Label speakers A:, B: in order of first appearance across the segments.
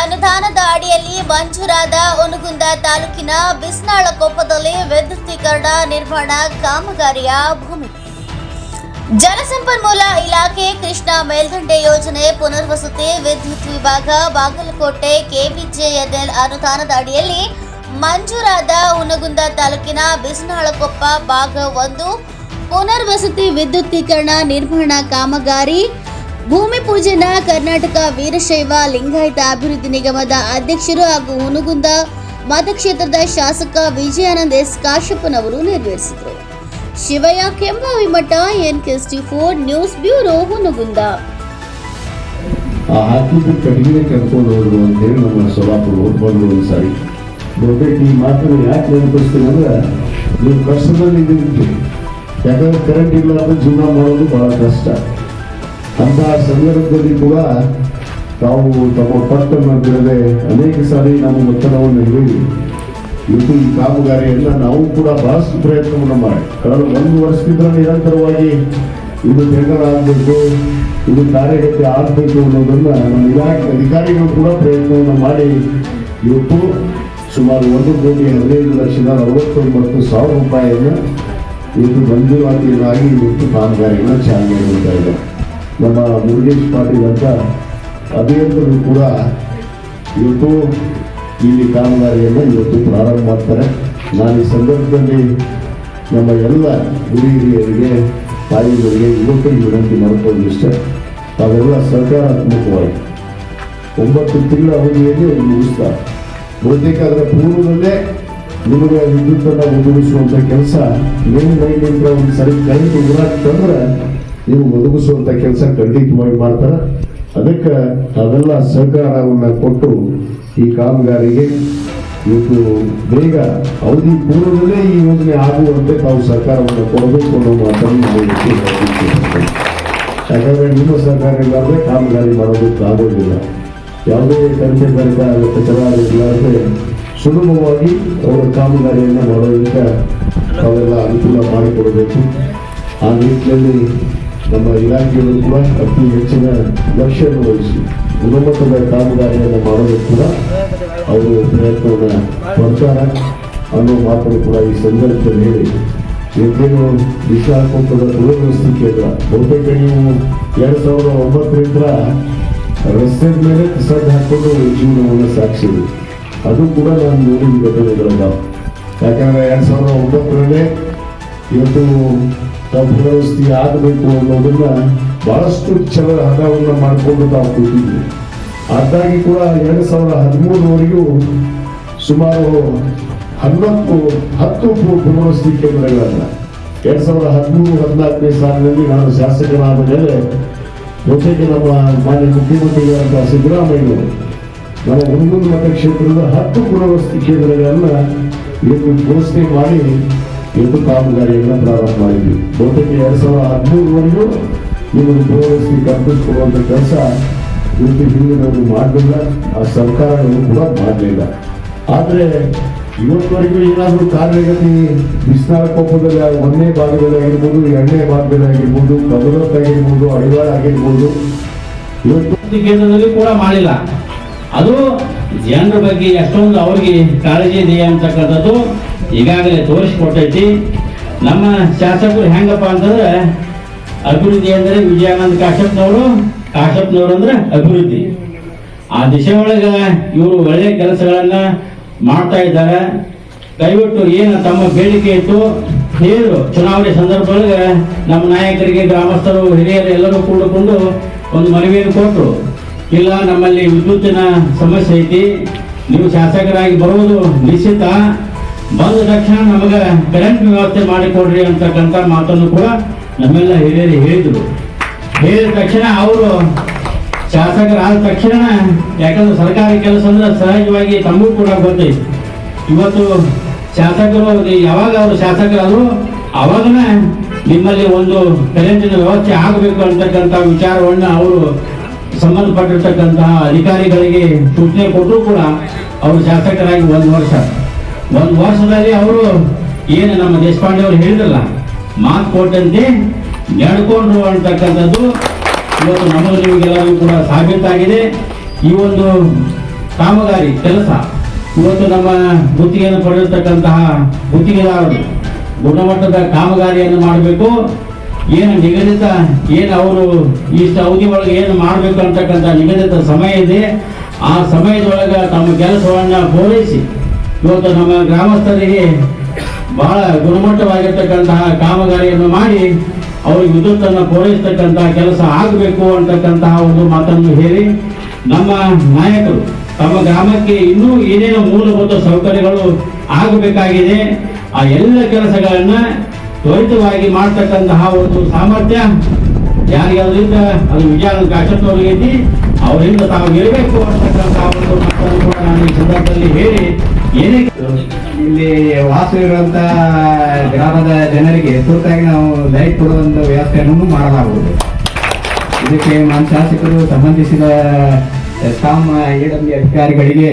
A: ಅನುದಾನದ ಅಡಿಯಲ್ಲಿ ಮಂಜೂರಾದ ಒನಗುಂದ ತಾಲೂಕಿನ ಬಿಸ್ನಾಳಕೊಪ್ಪದಲ್ಲಿ ವಿದ್ಯುತ್ತೀಕರಣ ನಿರ್ಮಾಣ ಕಾಮಗಾರಿಯ ಭೂಮಿ. ಜಲಸಂಪನ್ಮೂಲ ಇಲಾಖೆ ಕೃಷ್ಣ ಮೇಲ್ದಂಡೆ ಯೋಜನೆ ಪುನರ್ವಸತಿ ವಿದ್ಯುತ್ ವಿಭಾಗ ಬಾಗಲಕೋಟೆ ಕೆಬಿಜೆಎನ್ಎಲ್ ಅನುದಾನದ ಅಡಿಯಲ್ಲಿ ಮಂಜೂರಾದ ಉನಗುಂದ ತಾಲೂಕಿನ ಬಿಸ್ನಾಳಕೊಪ್ಪ ಭಾಗ ಒಂದು. ಪುನರ್ವಸತಿ ವಿದ್ಯುತ್ತೀಕರಣ ನಿರ್ಮಾಣ ಕಾಮಗಾರಿ ಭೂಮಿ ಪೂಜೆನ ಕರ್ನಾಟಕ ವೀರಶೈವ ಲಿಂಗಾಯತ ಅಭಿವೃದ್ಧಿ ನಿಗಮದ ಅಧ್ಯಕ್ಷರು ಹಾಗೂ ಹುನಗುಂದ ಮತಕ್ಷೇತ್ರದ ಶಾಸಕ ವಿಜಯಾನಂದ ಎಸ್ ಕಾಶಪ್ಪನವರು ನೆರವೇರಿಸಿದರು. ಶಿವಯ್ಯ ಕೆಂಬಾವಿ ಮಠ ಎನ್ ಕೆಸ್ಟಿ ಫೋರ್ ನ್ಯೂಸ್ ಬ್ಯೂರೋ ಹುನಗುಂದ.
B: ಹಾಕಿದ್ದು ಕಡಿಮೆ ಕರ್ಕೊಂಡು ಅಂತ ಹೇಳಿ ನಮ್ಮ ಸೋಲಾಪುರ ಹೋಗಿ ಒಂದು ಸಾರಿ. ಬಹುತೇಕ ಈ ಮಾತನ್ನು ಯಾಕೆ ನೆನಪಿಸ್ತೀನಿ ಅಂದ್ರೆ, ನೀವು ಕಷ್ಟದಲ್ಲಿ ಇದ್ದೀರಿ ಯಾಕಂದ್ರೆ ಕರೆಂಟ್ ಇಲ್ಲ ಅಂದ್ರೆ ಜೀವನ ಮಾಡೋದು ಬಹಳ ಕಷ್ಟ. ಅಂತಹ ಸಂದರ್ಭದಲ್ಲಿ ಕೂಡ ತಾವು ತಮ್ಮ ಪಟ್ಟನ್ನು ಬಿಡದೆ ಅನೇಕ ಸಾರಿ ನಮ್ಮ ಒತ್ತಡವನ್ನು ಹೇಳಿ ಇವತ್ತು ಈ ಕಾಮಗಾರಿಯನ್ನು ನಾವು ಕೂಡ ಬಹಳಷ್ಟು ಪ್ರಯತ್ನವನ್ನು ಮಾಡಿ. ಕಳೆದ ಒಂದು ವರ್ಷದಿಂದ ನಿರಂತರವಾಗಿ ಇದು ಟೆಂಡರ್ ಆಗಬೇಕು, ಇದು ಕಾರ್ಯಗತಿ ಆಗಬೇಕು ಅನ್ನೋದನ್ನು ನಮ್ಮ ಇಲಾಖೆ ಅಧಿಕಾರಿಗಳು ಕೂಡ ಪ್ರಯತ್ನವನ್ನು ಮಾಡಿ. ಇವತ್ತು ಸುಮಾರು ಒಂದು ಕೋಟಿ ಹದಿನೈದು ಲಕ್ಷದ ನಲವತ್ತೊಂಬತ್ತು ಸಾವಿರ ರೂಪಾಯಿಯನ್ನು ಇವತ್ತು ಮಂಜೂರಾತಿಯನ್ನಾಗಿ ಇವತ್ತು ಕಾಮಗಾರಿಯನ್ನು ಚಾಲನೆ ನೀಡುತ್ತಾ ಇದೆ ನಮ್ಮ ಮುರುಗೇಶ್ ಪಾಟೀಲ್ ಅಂತ ಅಭಿಯಂತರರು ಕೂಡ ಇವತ್ತು ಇಲ್ಲಿ ಕಾಮಗಾರಿಯನ್ನು ಇವತ್ತು ಪ್ರಾರಂಭ ಮಾಡ್ತಾರೆ. ನಾನು ಈ ಸಂದರ್ಭದಲ್ಲಿ ನಮ್ಮ ಎಲ್ಲ ಗುರಿ ಹಿರಿಯರಿಗೆ, ತಾಯಿಗಳಿಗೆ, ಯುವಕರಿಗೆ ವಿನಂತಿ ಮಾಡ್ಕೊಂಡು ಇಷ್ಟೇ ತಾವೆಲ್ಲ ಸರ್ಕಾರಾತ್ಮಕವಾಗಿ ಒಂಬತ್ತು ತಿಂಗಳ ಅವಧಿಯಲ್ಲಿ ಮುಗಿಸ್ತಾರೆ ಬಹುತೇಕ ಅದರ ಪೂರ್ವದಲ್ಲೇ ನಿಮಗೆ ವಿದ್ಯುತ್ತನ್ನು ಒದಗಿಸುವಂಥ ಕೆಲಸ ಅಂತ ಒಂದು ಸರಿ ಕೈ ತಂದ್ರೆ ನೀವು ಒದಗಿಸುವಂಥ ಕೆಲಸ ಖಂಡಿತವಾಗಿ ಮಾಡ್ತಾರೆ. ಅದಕ್ಕೆ ಅವೆಲ್ಲ ಸಹಕಾರವನ್ನು ಕೊಟ್ಟು ಈ ಕಾಮಗಾರಿಗೆ ಇವತ್ತು ಬೇಗ ಅವಧಿ ಪೂರ್ವದಲ್ಲೇ ಈ ಯೋಜನೆ ಆಗುವಂತೆ ತಾವು ಸರ್ಕಾರವನ್ನು ಕೊಡಬೇಕು ಅನ್ನೋ ಮಾತನ್ನು ಯಾಕಂದ್ರೆ ನಿಮ್ಮ ಸರ್ಕಾರ ಇಲ್ಲಾದರೆ ಕಾಮಗಾರಿ ಮಾಡೋದಕ್ಕೆ ಆಗೋದಿಲ್ಲ. ಯಾವುದೇ ಕಚರ ಇರಲಾರ್ದೆ ಸುಲಭವಾಗಿ ಅವರ ಕಾಮಗಾರಿಯನ್ನು ಮಾಡೋದಕ್ಕೆ ತಾವೆಲ್ಲ ಅನುಕೂಲ ಮಾಡಿಕೊಡಬೇಕು. ಆ ನಿಟ್ಟಿನಲ್ಲಿ ನಮ್ಮ ಇಲಾಖೆಯಲ್ಲೂ ಕೂಡ ಅತಿ ಹೆಚ್ಚಿನ ಲಕ್ಷ್ಯವನ್ನು ವಹಿಸಿ ಗುಣಮಟ್ಟದ ಕಾಮಗಾರಿಯನ್ನು ಮಾಡಲು ಕೂಡ ಅವರು ಪ್ರಯತ್ನವನ್ನು ಪಡ್ತಾರೆ ಅನ್ನೋ ಮಾತನ್ನು ಕೂಡ ಈ ಸಂದರ್ಭದಲ್ಲಿ ಹೇಳಿ. ಇವತ್ತೇನು ವಿಶಾಖಪಟ್ಟಣದ ಪುನರ್ವಸತಿ ಕೇಂದ್ರ, ಬಹುತೇಕ ನೀವು ಎರಡು ಸಾವಿರದ ಒಂಬತ್ತರಿಂದ ರಸ್ತೆ ಮೇಲೆ ಸಡ್ ಹಾಕೊಂಡು ಜೀವನವನ್ನು ಸಾಗಿಸಿದ್ರು. ಅದು ಕೂಡ ನಾನು ನೋಡಿದ ಘಟನೆಗಳಲ್ಲ ಯಾಕಂದರೆ ಎರಡು ಸಾವಿರದ ಒಂಬತ್ತರಲ್ಲೇ ಇವತ್ತು ಪುನರ್ವಸತಿ ಆಗಬೇಕು ಅನ್ನೋದನ್ನ ಬಹಳಷ್ಟು ಛಲ ಹಠವನ್ನು ಮಾಡಿಕೊಂಡು ತಾವು ಕೂತಿದ್ವಿ. ಅದಾಗಿ ಕೂಡ ಎರಡ್ ಸಾವಿರದ ಹದಿಮೂರವರೆಗೂ ಸುಮಾರು ಹನ್ನೊಂದು, ಹತ್ತು ಪುನರ್ವಸತಿ ಕೇಂದ್ರಗಳನ್ನ. ಎರಡ್ ಸಾವಿರದ ಹದಿಮೂರು, ಹದಿನಾಲ್ಕನೇ ಸಾಲಿನಲ್ಲಿ ನಾನು ಶಾಸಕನಾದ ಮೇಲೆ ಬಹುತೇಕ ನಮ್ಮ ಮಾನ್ಯ ಮುಖ್ಯಮಂತ್ರಿಗಳಂತಹ ಸಿದ್ದರಾಮಯ್ಯವರು ನಮ್ಮ ಒಂದೊಂದು ಮತಕ್ಷೇತ್ರದ ಹತ್ತು ಪುನರ್ವಸತಿ ಕೇಂದ್ರಗಳನ್ನ ಇವತ್ತು ಘೋಷಣೆ ಮಾಡಿ ಇವತ್ತು ಕಾಮಗಾರಿಯನ್ನು ಪ್ರಾರಂಭ ಮಾಡಿದ್ವಿ. ಬಹುತೇಕ ಎರಡ್ ಸಾವಿರದ ಹದಿಮೂರವರೆಗೂ ನಿಮಗೆ ಪುನರ್ವಸತಿ ಕೊಡುವಂತ ಕೆಲಸ ಇವತ್ತು ಹಿಂದಿನವರು ಮಾಡಲಿಲ್ಲ. ಆ ಸರ್ಕಾರಗಳು ಕೂಡ ಮಾಡಲಿಲ್ಲ. ಆದ್ರೆ ಇವತ್ತವರೆಗೂ ಏನಾದರೂ ಕಾರ್ಯಗತಿ ವಿಸ್ತಾರ ಕೊಪ್ಪದಲ್ಲಿ ಒಂದನೇ ಭಾಗದಲ್ಲಿ ಆಗಿರ್ಬೋದು, ಎರಡನೇ ಭಾಗದಲ್ಲಿ ಆಗಿರ್ಬೋದು ಕಬರತ್ ಆಗಿರ್ಬೋದು, ಅಡಿವಾಳ ಆಗಿರ್ಬೋದು ಇವತ್ತು
C: ಕೇಂದ್ರದಲ್ಲಿ ಕೂಡ ಮಾಡಿಲ್ಲ. ಅದು ಜನರ ಬಗ್ಗೆ ಎಷ್ಟೊಂದು ಅವ್ರಿಗೆ ಕಾಳಜಿ ಇದೆ ಅಂತಕ್ಕಂಥದ್ದು ಈಗಾಗಲೇ ತೋರಿಸ್ಕೊಟ್ಟೈತಿ. ನಮ್ಮ ಶಾಸಕರು ಹೆಂಗಪ್ಪ ಅಂತಂದ್ರೆ ಅಭಿವೃದ್ಧಿ ಅಂದ್ರೆ ವಿಜಯಾನಂದ ಕಾಶಪ್ನವರು, ಕಾಶಪ್ನವ್ರು ಅಂದ್ರೆ ಅಭಿವೃದ್ಧಿ. ಆ ದಿಶೆ ಒಳಗ ಇವರು ಒಳ್ಳೆ ಕೆಲಸಗಳನ್ನು ಮಾಡ್ತಾ ಇದ್ದಾರೆ. ದಯವಿಟ್ಟು ಏನು ತಮ್ಮ ಬೇಡಿಕೆ ಇತ್ತು, ಹೇಳು. ಚುನಾವಣೆ ಸಂದರ್ಭದೊಳಗೆ ನಮ್ಮ ನಾಯಕರಿಗೆ, ಗ್ರಾಮಸ್ಥರು, ಹಿರಿಯರು ಎಲ್ಲರೂ ಕೂಡಿಕೊಂಡು ಒಂದು ಮನವಿಯನ್ನು ಕೊಟ್ಟರು ಇಲ್ಲ, ನಮ್ಮಲ್ಲಿ ವಿದ್ಯುತ್ತಿನ ಸಮಸ್ಯೆ ಐತಿ. ನೀವು ಶಾಸಕರಾಗಿ ಬರುವುದು ನಿಶ್ಚಿತ. ಬಂದ ತಕ್ಷಣ ನಮಗೆ ಕರೆಂಟ್ ವ್ಯವಸ್ಥೆ ಮಾಡಿಕೊಡ್ರಿ ಅಂತಕ್ಕಂಥ ಮಾತನ್ನು ಕೂಡ ನಮ್ಮೆಲ್ಲ ಹಿರಿಯರು ಹೇಳಿದರು. ಹೇಳಿದ ತಕ್ಷಣ ಅವರು ಶಾಸಕರಾದ ತಕ್ಷಣ, ಯಾಕಂದ್ರೆ ಸರ್ಕಾರಿ ಕೆಲಸ ಅಂದ್ರೆ ಸಹಜವಾಗಿ ತಮಗೂ ಕೂಡ ಗೊತ್ತೈತಿ. ಇವತ್ತು ಶಾಸಕರು, ಯಾವಾಗ ಅವರು ಶಾಸಕರಾದರು, ಅವಾಗನೇ ನಿಮ್ಮಲ್ಲಿ ಒಂದು ಕರೆಂಟಿನ ವ್ಯವಸ್ಥೆ ಆಗಬೇಕು ಅಂತಕ್ಕಂಥ ವಿಚಾರವನ್ನು ಅವರು ಸಂಬಂಧಪಟ್ಟಿರ್ತಕ್ಕಂತಹ ಅಧಿಕಾರಿಗಳಿಗೆ ಸೂಚನೆ ಕೊಟ್ಟರು ಕೂಡ ಅವರು ಶಾಸಕರಾಗಿ ಒಂದು ವರ್ಷ. ಒಂದು ವರ್ಷದಲ್ಲಿ ಅವರು ಏನು ನಮ್ಮ ದೇಶಪಾಂಡೆ ಅವರು ಹೇಳಿದ್ರಲ್ಲ, ಮಾತು ಕೊಟ್ಟಂತೆ ನಡ್ಕೊಂಡ್ರು ಅಂತಕ್ಕಂಥದ್ದು ಇವತ್ತು ನಮಗೆ ನಿಮಗೆಲ್ಲರಿಗೂ ಕೂಡ ಸಾಬೀತಾಗಿದೆ. ಈ ಒಂದು ಕಾಮಗಾರಿ, ಕೆಲಸ, ಇವತ್ತು ನಮ್ಮ ಗುತ್ತಿಗೆಯನ್ನು ಪಡೆದಿರ್ತಕ್ಕಂತಹ ಗುತ್ತಿಗೆದಾರರು ಗುಣಮಟ್ಟದ ಕಾಮಗಾರಿಯನ್ನು ಮಾಡಬೇಕು. ಏನು ನಿಗದಿತ, ಏನು ಅವರು ಇಷ್ಟು ಅವಧಿ ಒಳಗೆ ಏನು ಮಾಡಬೇಕು ಅಂತಕ್ಕಂಥ ನಿಗದಿತ ಸಮಯ ಇದೆ. ಆ ಸಮಯದೊಳಗೆ ತಮ್ಮ ಕೆಲಸವನ್ನು ಪೂರೈಸಿ. ಇವತ್ತು ನಮ್ಮ ಗ್ರಾಮಸ್ಥರಿಗೆ ಬಹಳ ಗುಣಮಟ್ಟವಾಗಿರ್ತಕ್ಕಂತಹ ಕಾಮಗಾರಿಯನ್ನು ಮಾಡಿ, ಅವ್ರಿಗೆ ವಿದ್ಯುತ್ತನ್ನು ಪೂರೈಸ್ತಕ್ಕಂತಹ ಕೆಲಸ ಆಗಬೇಕು ಅಂತಕ್ಕಂತಹ ಒಂದು ಮಾತನ್ನು ಹೇಳಿ, ನಮ್ಮ ನಾಯಕರು, ತಮ್ಮ ಗ್ರಾಮಕ್ಕೆ ಇನ್ನೂ ಏನೇನು ಮೂಲಭೂತ ಸೌಕರ್ಯಗಳು ಆಗಬೇಕಾಗಿದೆ. ಆ ಎಲ್ಲ ಕೆಲಸಗಳನ್ನ ತ್ವರಿತವಾಗಿ ಮಾಡ್ತಕ್ಕಂತಹ ಒಂದು ಸಾಮರ್ಥ್ಯ. ಯಾರಿಗೆ ಅದರಿಂದ ಅದು ಕಾಶತ್ವರಿಗೆ ಐತಿ ಅವರಿಂದ ತಾವು ಇರಬೇಕು ಅಂತಕ್ಕಂತಹ ಒಂದು ಮಾತನ್ನು ಕೂಡ ನಾನು ಈ ಸಂದರ್ಭದಲ್ಲಿ ಹೇಳಿ ಏನೇ
D: ಇಲ್ಲಿ ವಾಸ ಇರುವಂತ ಗ್ರಾಮದ ಜನರಿಗೆ ತುರ್ತಾಗಿ ನಾವು ಲೈಟ್ ಕೊಡುವಂತ ವ್ಯವಸ್ಥೆಯನ್ನು ಮಾಡಲಾಗುವುದು. ಇದಕ್ಕೆ ನಮ್ಮ ಶಾಸಕರು ಸಂಬಂಧಿಸಿದ ತಮ್ಮ ಎಡಬ್ಲ್ಯೂ ಅಧಿಕಾರಿಗಳಿಗೆ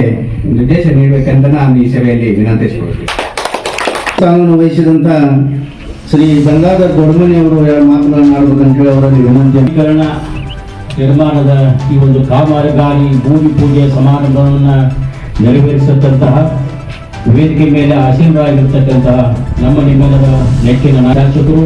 D: ನಿರ್ದೇಶನ ನೀಡಬೇಕೆಂದು ನಾನು ಈ ಸಭೆಯಲ್ಲಿ ವಿನಂತಿಸಿಕೊಳ್ಳುತ್ತೇನೆ
B: ಸ್ಥಾನವನ್ನು ವಹಿಸಿದಂತ ಶ್ರೀ ಗಂಗಾಧರ್ ದೊಡ್ಮನಿ ಅವರು ಎರಡು ಮಾತುಗಳನ್ನು ಆಡ್ಬೇಕಂತ ಹೇಳಿ ಅವರಲ್ಲಿ
C: ವಿನಂತೀಕರಣ ನಿರ್ಮಾಣದ ಈ ಒಂದು ಕಾಮಗಾರಿ ಭೂಮಿ ಪೂಜೆ ಸಮಾರಂಭವನ್ನು ನೆರವೇರಿಸತಕ್ಕಂತಹ ವೇದಿಕೆ ಮೇಲೆ ಆಸೀನರಾಗಿರ್ತಕ್ಕಂತಹ ನಮ್ಮ ನಿಮ್ಮೆಲ್ಲರ ನೆಚ್ಚಿನ ಶಾಸಕರು